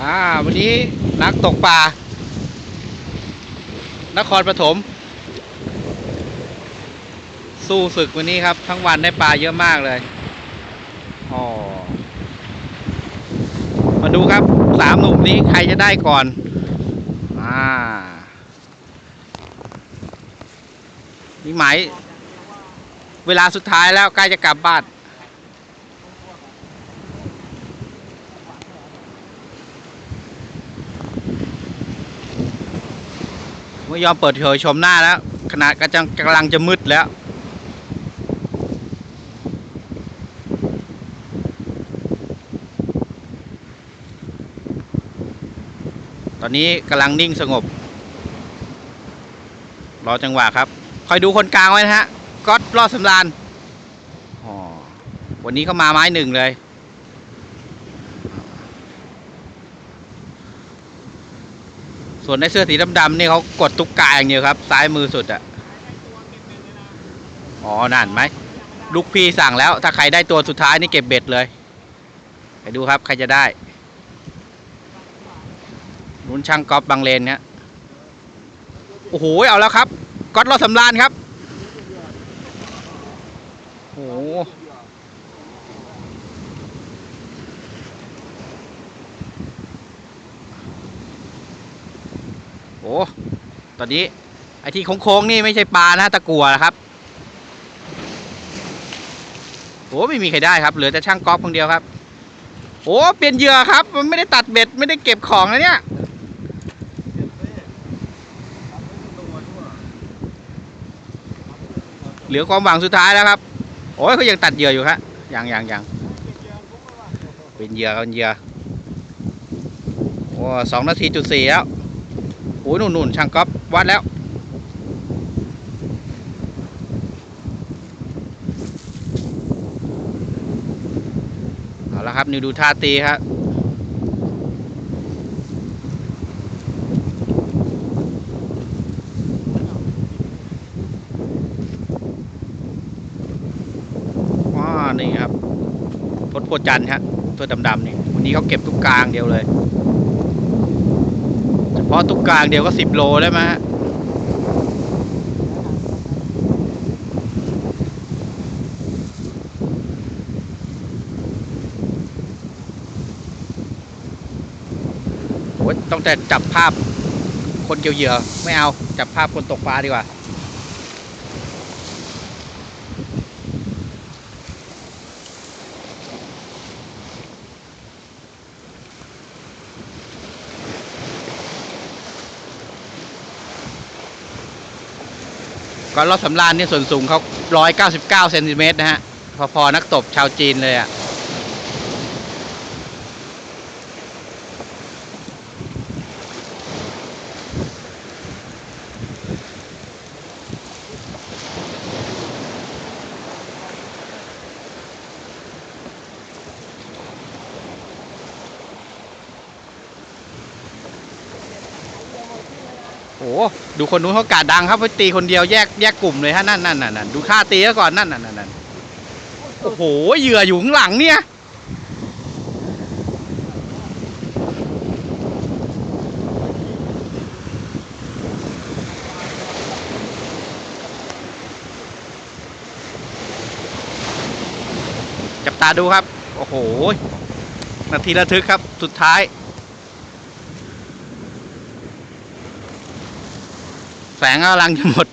อ่าวันนี้นักตกปลานครปฐมสู้ศึกวันนี้ครับ ทั้งวันได้ปลาเยอะมากเลยอ๋อมาดูครับสามหนุ่มนี้ใครจะได้ก่อนอ่านี่หมาย เวลาสุดท้ายแล้วใกล้จะกลับบ้าน ไม่ยอมเปิดเผยชมหน้าแล้วขนาดกำลังกำลังจะมืดแล้วตอนนี้กำลังนิ่งสงบ รอจังหวะครับ คอยดูคนกลางไว้นะฮะ ก๊อตรอดสำรานวันนี้เขามาไม้หนึ่งเลย ส่วนในเสื้อสีดำๆนี่เขากดตุ๊กกาอย่างเดียวครับ ซ้ายมือสุดอะอ๋อนั่นไหมลูกพี่สั่งแล้ว ถ้าใครได้ตัวสุดท้ายนี่เก็บเบ็ดเลย ไปดูครับ ใครจะได้นุ้นช่างกอล์ฟบางเลนเนี่ยโอ้โห เอาแล้วครับก๊อตรอดสำรานครับ โอ้โห ตอนนี้ไอที่โค้งๆนี่ไม่ใช่ปลานะตะกัวนะครับโอ้ไม่มีใครได้ครับเหลือแต่ช่างกอล์ฟคนเดียวครับ โอ้เปลี่ยนเหยื่อครับ มันไม่ได้ตัดเบ็ดไม่ได้เก็บของนะเนี่ยเหลือความหวังสุดท้ายแล้วครับ โอ้ยเขายังตัดเหยื่ออยู่ครับยังยังยังเป็นเหยื่อเป็นเหยื่อโอ้สองนาทีจุดสี่แล้ว โอ้ยนุ่นนุ่นช่างก๊อฟวัดแล้ว เอาละครับ นิวดูท่าตีครับว้านี่ครับทศโพจันทร์ฮะตัวดำๆนี่วันนี้เขาเก็บทุกกลางเดียวเลย เพราะตุกกลางเดียวก็สิบโลได้ไหมฮะโอ้ยต้องแต่จับภาพคนเกี่ยวเหยื่อ ไม่เอา จับภาพคนตกปลาดีกว่า ก็รอบสำรานนี่ส่วนสูงเขาร้อยเก้าสิบเก้าเซนติเมตรนะฮะพอๆนักตบชาวจีนเลยอะ่ โอ้โหดูคนนู้นเขากาดดังครับไปตีคนเดียวแยกแยกกลุ่มเลยฮะนั่นนั่นนั่นนั่นดูท่าตีก่อนนั่นนั่นนั่นนั่นโอ้โหเหยื่ออยู่ข้างหลังเนี่ยจับตาดูครับ โอ้โห นาทีระทึกครับ สุดท้าย แสงกำลังจะหมด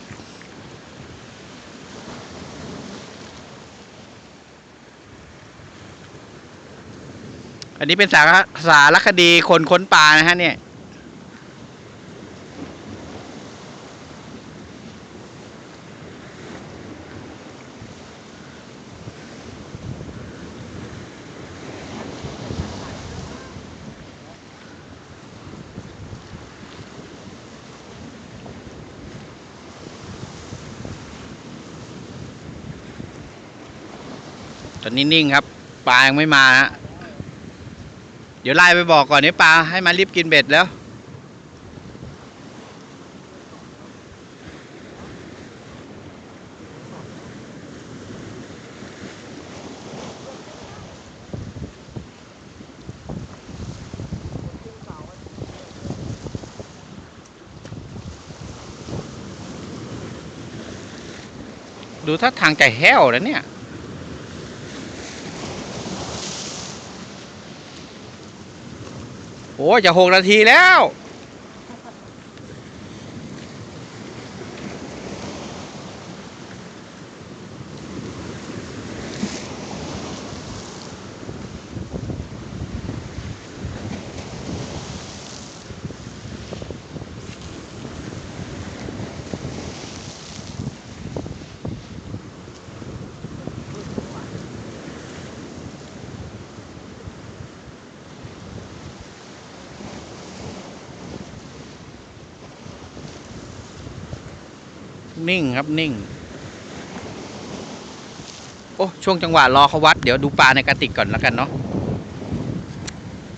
อันนี้เป็นสารสารคดีคนค้นปลานะฮะเนี่ย อนนี้นิ่งครับ ปลายังไม่มาฮะเดี๋ยวไล่ไปบอกก่อนนี่ปลาให้มารีบกินเบ็ดแล้ว ดูถ้าทางจะแห้วแล้วเนี่ย โอ้จะหกนาทีแล้ว นิ่งครับนิ่ง โอ้ช่วงจังหวะรอเขาวัด เดี๋ยวดูปลาในกระติกก่อนแล้วกันเนาะ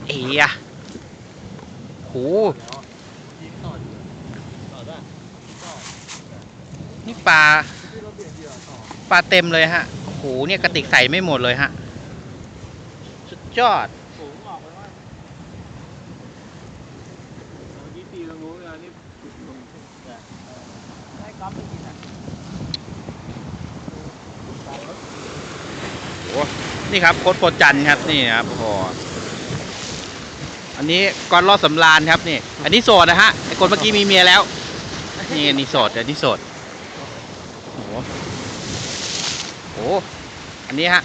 เอียโหนี่ปลาปลี่ยนเหยื่อต่อปลาเต็มเลยฮะโอ้โหเนี่ยกระติกใส่ไม่หมดเลยฮะสุดยอด สูงออกไปว่าเมื่อกี้ตีตรงนู้นนะนี่จุดลงแต่ให้ก๊อฟไปกินอะนี่ครับโคตรโปรจันทร์ครับนี่ครับโอ้โหอันนี้ก้อนลอดสำราญครับนี่ อันนี้โสดนะฮะไอ้คนเมื่อกี้มีเมียแล้ว นี่อันนี้โสดอันนี้โสดโอ้โหโอ้อันนี้ฮะ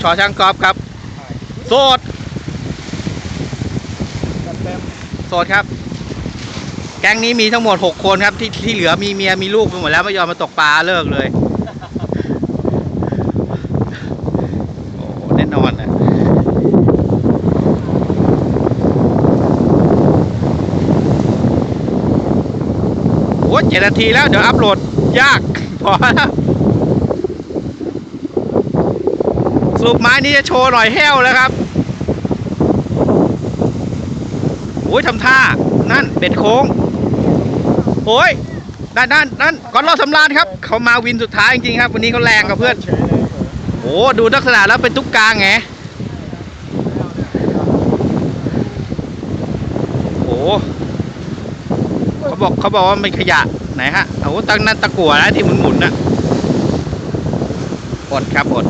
ชอช่างกอล์ฟครับ โสดโสดครับ ก๊งนี้มีทั้งหมดหกคนครับ ที่ที่เหลือมีเมียมีลูกไปหมดแล้วไม่ยอมมาตกปลาเลิกเลย โอ้โหแน่นอนนะโอ้เจ็ดนาทีแล้ว เดี๋ยวอัพโหลดยาก พอแล้วสรุปไม้นี้จะโชว์หน่อยแห้วแล้วครับโอ้ยทำท่า นั่นเบ็ดโค้ง โอ้ยด้านด้านด้านก่อนรอสำราญครับเขามาวินสุดท้ายจริงๆครับ วันนี้เขาแรงกับเพื่อนโอ้ดูลักษณะแล้วเป็นตุ๊กกาไงโอ้เขาบอกเขาบอกว่าเป็นขยะไหนฮะโอ้ตั้งนั่นตะกั่วนะที่หมุนๆน่ะอดครับอด